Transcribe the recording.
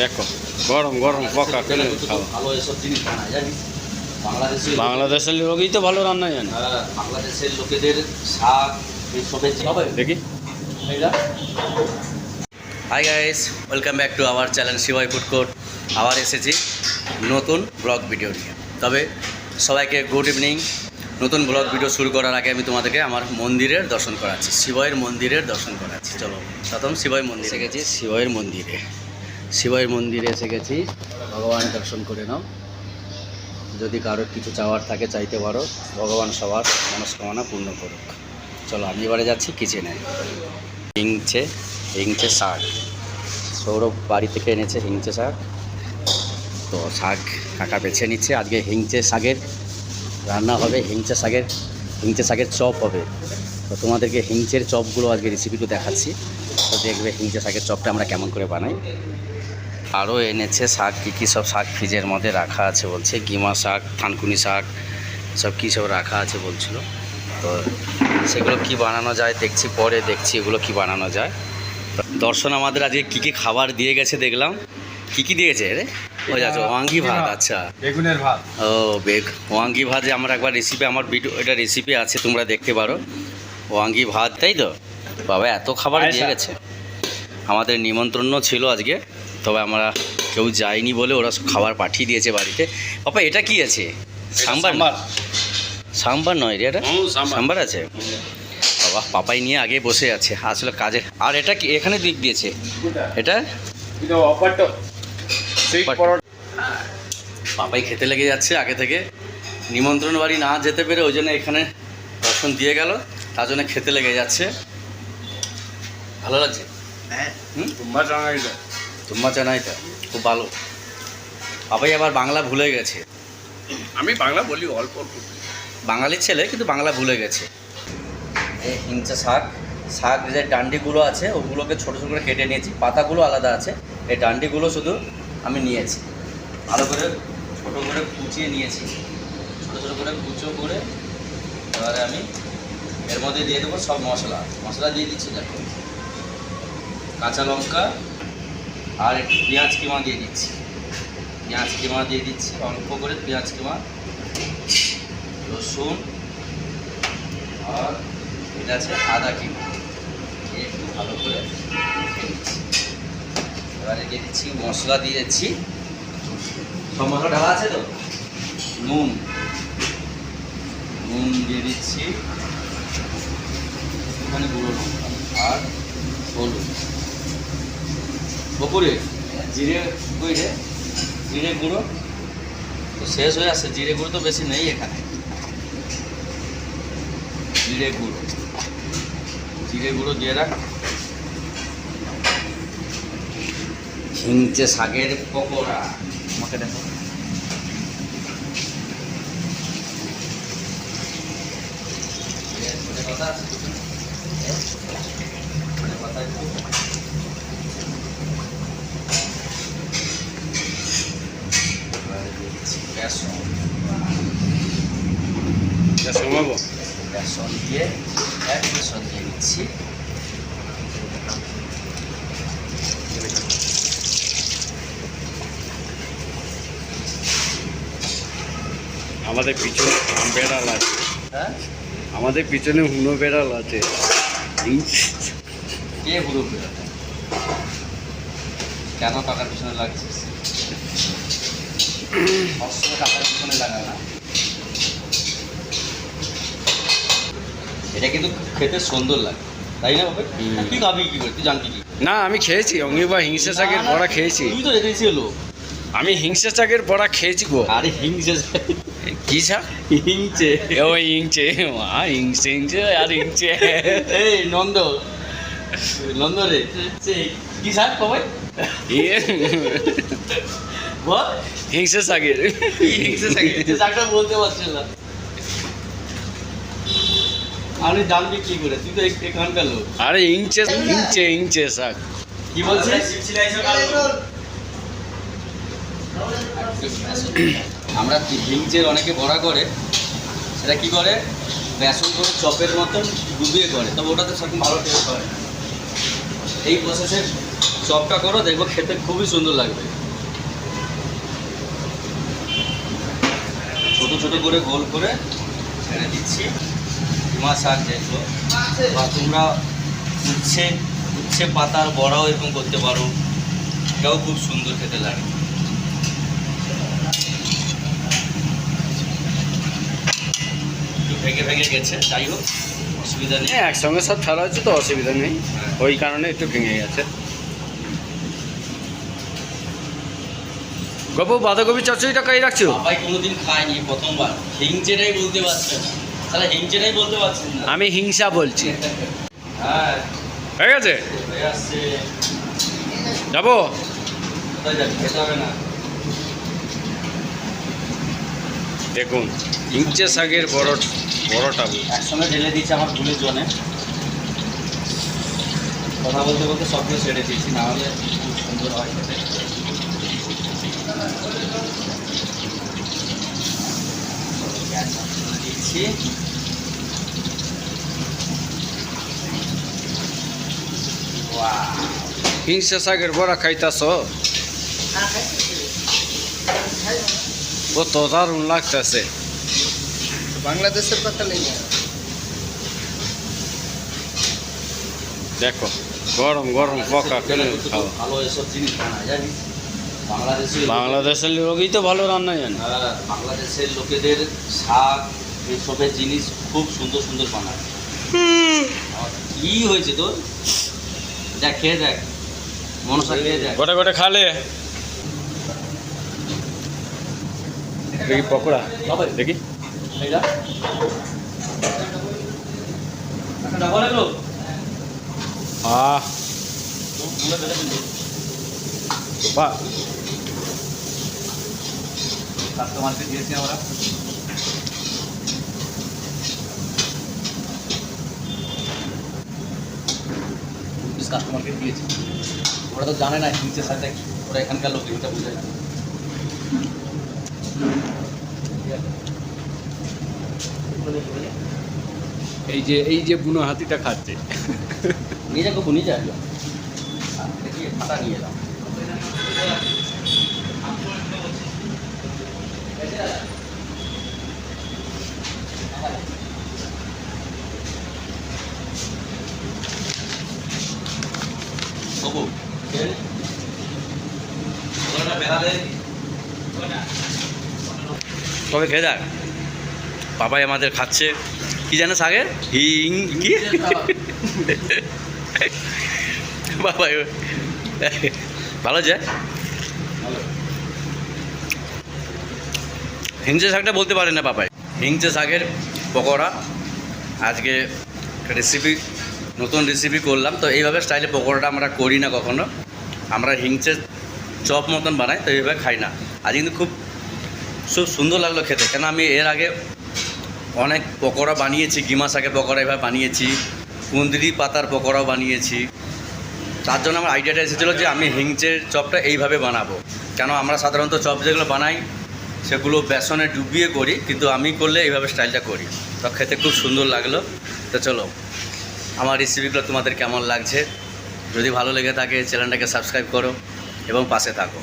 দেখো গরম গরম পকা কেন ভালো এসব জিনিস বানায় বাংলাদেশে বাংলাদেশের লোকই তো ভালো রান্না জানে। বাংলাদেশের লোকেদের শাক এইসবের হবে দেখি। Hi guys welcome back to our channel Shibai food court আবার এসেছি নতুন ব্লগ ভিডিও নিয়ে। তবে সবাইকে গুড ইভিনিং নতুন ব্লগ ভিডিও শুরু করার আগে আমি তোমাদেরকে আমার মন্দিরের দর্শন করাচ্ছি। শিবয়ের মন্দিরের দর্শন করাচ্ছি। চলো প্রথম শিবয় মন্দিরে। গেছি শিবয়ের মন্দিরে। শিবয়ের মন্দিরে এসে গেছি। ভগবানের দর্শন করে নাও। যদি কারোর কিছু চাওয়ার থাকে, চাইতে পারো, ভগবান সবার মনস্কামনা পূর্ণ করুক। চলো, আমি এবারে যাচ্ছি কিচেনে। হিংচে হিংচে শাক। সৌরভ বাড়ি থেকে এনেছে হিংচে শাক। তো শাক কাকা বেছে নিচ্ছে। আজকে হিংচে শাকের রান্না হবে, হিংচে শাকের হিংচে শাকের চপ হবে। তো তোমাদেরকে হিংচের চপগুলো আজকে রেসিপিটা দেখাচ্ছি। তো দেখবে হিংচে শাকের চপটা আমরা কেমন করে বানাই। আরও এনেছে শাক কী কী সব শাক ফ্রিজের মধ্যে রাখা আছে বলছে গিমা শাক থানকুনি শাক সব কী সব রাখা আছে বলছিল। তো সেগুলো কি বানানো যায় দেখছি পরে দেখছি এগুলো কি বানানো যায়। দর্শন আমাদের আজকে কী কী খাবার দিয়ে গেছে দেখলাম। কী কী দিয়েছে রে? ওই আচ্ছা ওয়াঙ্গি ভাত আচ্ছা। বেগুনের ভাত। ও বেগ ওয়াঙ্গি ভাতে আমার একবার রেসিপি আমার ভিডিও এটা রেসিপি আছে তোমরা দেখতে পারো। ওয়াঙ্গি ভাত তাই তো? বাবা এত খাবার দিয়ে গেছে। আমাদের নিমন্ত্রণও ছিল আজকে। তবে আমরা কেউ যাইনি বলে ওরা খাবার পাঠিয়ে দিয়েছে বাড়িতে। পাপা এটা কি আছে? সাম্বার সাম্বার। নয় রে এটা? সাম্বার। আছে? বাবা পাপাই নিয়ে আগে বসে আছে আসলে কাজে আর এটা কি এখানে দিক দিয়েছে? এটা? পাপাই খেতে লেগে যাচ্ছে আগে থেকে। নিমন্ত্রণ বাড়ি না যেতে পেরে ওই জন্য এখানে দর্শন দিয়ে গেল তার জন্য খেতে লেগে যাচ্ছে। ভালো লাগছে? হ্যাঁ তোমা তা খুব ভালো। বাবাই আবার বাংলা ভুলে গেছে। আমি বাংলা বলি অল্প অল্প। বাঙালির ছেলে কিন্তু বাংলা ভুলে গেছে। এই হিংচা শাক শাক যে ডান্ডিগুলো আছে ওগুলোকে ছোটো ছোটো করে কেটে নিয়েছি পাতাগুলো আলাদা আছে এই ডান্ডিগুলো শুধু আমি নিয়েছি। ভালো করে ছোটো করে কুচিয়ে নিয়েছি। ছোটো ছোটো করে কুচো করে এবারে আমি এর মধ্যে দিয়ে দেবো সব মশলা। মশলা দিয়ে দিচ্ছি দেখো। কাঁচা লঙ্কা আর একটু পেঁয়াজ কিমা দিয়ে দিচ্ছি। পেঁয়াজ কিমা দিয়ে দিচ্ছি, অল্প করে পেঁয়াজ কিমা। রসুন আর এটা আছে আদা কিমা। একটু ভালো করে এবারে দিয়ে দিচ্ছি মশলা দিয়ে দিচ্ছি। সব মশলা ঢালা আছে তো? নুন। নুন দিয়ে দিচ্ছি। এখানে গুঁড়ো আর হলুদ। বপুরে জিরে কই রে জিরে গুঁড়ো। তো শেষ হয়ে আসছে জিরে গুঁড়ো তো বেশি নেই এখানে। জিরে গুঁড়ো। জিরে গুঁড়ো দিয়ে রাখ হিংচে শাকের পকোড়া আমাকে দেখো এর কথা আছে? মানে কথা একটু? এবারে দিয়ে দিচ্ছি বেসন দিয়ে এক বেসন দিয়ে দিচ্ছি আমাদের পিছনে বেড়াল আছে। হ্যাঁ? আমাদের পিছনে হুনো বেড়াল আছে। কে পুরো কেন টাকার পিছনে লাগছিস? সবসময় টাকার পিছনে লাগা না এটা কিন্তু খেতে সুন্দর লাগে। তাই না বাবা তুই খাবি কি করে? তুই জানবি কি? না আমি খেয়েছি অঙ্গিবা হিংসা শাকের বড়া খেয়েছি। তুই তো রেখেছিল আমি হিংসা শাকের বড়া খেয়েছি গো। আরে হিংসে কি শাক হিংচে ও হিংচে মা হিংসে হিংসে আর হিংচে এই নন্দ। নন্দ রে। কি শাক কবে? হিংসা বলতে না। আমি জানবি কি করে? তুই তো এখানকার লোক। আরে হিংচে হিংচে হিংচে শাক কি বলছিস? আমরা হিংচের অনেকে বড়া করে সেটা কি করে? বেসন করে চপের মতন ডুবিয়ে করে। তবে ওটাতে সেরকম ভালো টেস্ট হয়। এই প্রসেসে চপটা করো দেখব খেতে খুবই সুন্দর লাগবে। ছোট করে গোল করে ছেড়ে দিচ্ছি। মা শাক দেখো। বা তোমরা উচ্ছে উচ্ছে পাতার বড়াও এরকম করতে পারো। এটাও খুব সুন্দর খেতে লাগে। একটু ভেঙে ভেঙে গেছে যাই হোক অসুবিধা নেই। হ্যাঁ একসঙ্গে সব ছাড়া হচ্ছে তো অসুবিধা নেই। ওই কারণে একটু ভেঙে গেছে। গপু বাঁধাকপি চচ্চড়িটা কাই রাখছো বাবাই কোনোদিন খায়নি প্রথমবার। হিংচেটাই বলতে পারছে না। তাহলে হিংচেটাই বলতে পারছেন না? আমি হিংসা বলছি। হ্যাঁ। গেছে? হয়ে যাব? দেখুন হিংচে শাকের বড় বড়টা একসঙ্গে ঢেলে দিয়েছি আমার ভুলের জন্য। কথা বলতে বলতে সব কিছু ছেড়ে দিয়েছি না হলে খুব সুন্দর হয় গ্যাস দিচ্ছি! হিংসে শাকের বড়া খাইতাছ ও তো দারুণ লাগতেছে বাংলাদেশের কথা নেই দেখো গরম গরম পকা কেন খাওয়া ভালো এসব জিনিস জানিস বাংলাদেশের লোকই তো ভালো রান্না জানে। হ্যাঁ, বাংলাদেশের লোকেদের শাক এইসবের জিনিস খুব সুন্দর সুন্দর বানায়। আর কি হয়েছে তোর? দেখ খেয়ে দেখ। মনসা খেয়ে দেখ। গোটে গোটে খালে দেখি পকোড়া। দেখি। এইটা। ডাবল এগুলো আহ। বা কাস্টমারকে দিয়েছি আমরা। কাস্টমারকে দিয়েছি। ওরা তো জানে না নিচে সাথে ওরা এখানকার লোক এটা বুঝে না। এই যে এই যে বুনো হাতিটা খাচ্ছে। যা কখন নিয়ে যা দেখি ফাটা নিয়ে এলাম বাবু তবে খেয়ে দেখ বাবাই আমাদের খাচ্ছে। কি জানো শাকের? হিং কি? বাবাই ভালো যে হিংসে শাকটা বলতে পারে না বাবাই। হিংসে শাকের পকোড়া। আজকে রেসিপি নতুন রেসিপি করলাম, তো এইভাবে স্টাইলে পকোড়াটা আমরা করি না কখনো। আমরা হিংসে চপ মতন বানাই, তো এইভাবে খাই না। আজ কিন্তু খুব খুব সুন্দর লাগল খেতে। কেন আমি এর আগে অনেক পকোড়া বানিয়েছি, গিমা শাকের পকোড়া এভাবে বানিয়েছি কুন্দিরি পাতার পকোড়াও বানিয়েছি। তার জন্য আমার আইডিয়াটা এসেছিল যে আমি হিংচের চপটা এইভাবে বানাবো। কেন আমরা সাধারণত চপ যেগুলো বানাই, সেগুলো বেসনে ডুবিয়ে করি, কিন্তু আমি করলে এইভাবে স্টাইলটা করি। তো খেতে খুব সুন্দর লাগল। তো চলো, আমার রেসিপিগুলো তোমাদের কেমন লাগছে? যদি ভালো লেগে থাকে চ্যানেলটাকে সাবস্ক্রাইব করো এবং পাশে থাকো।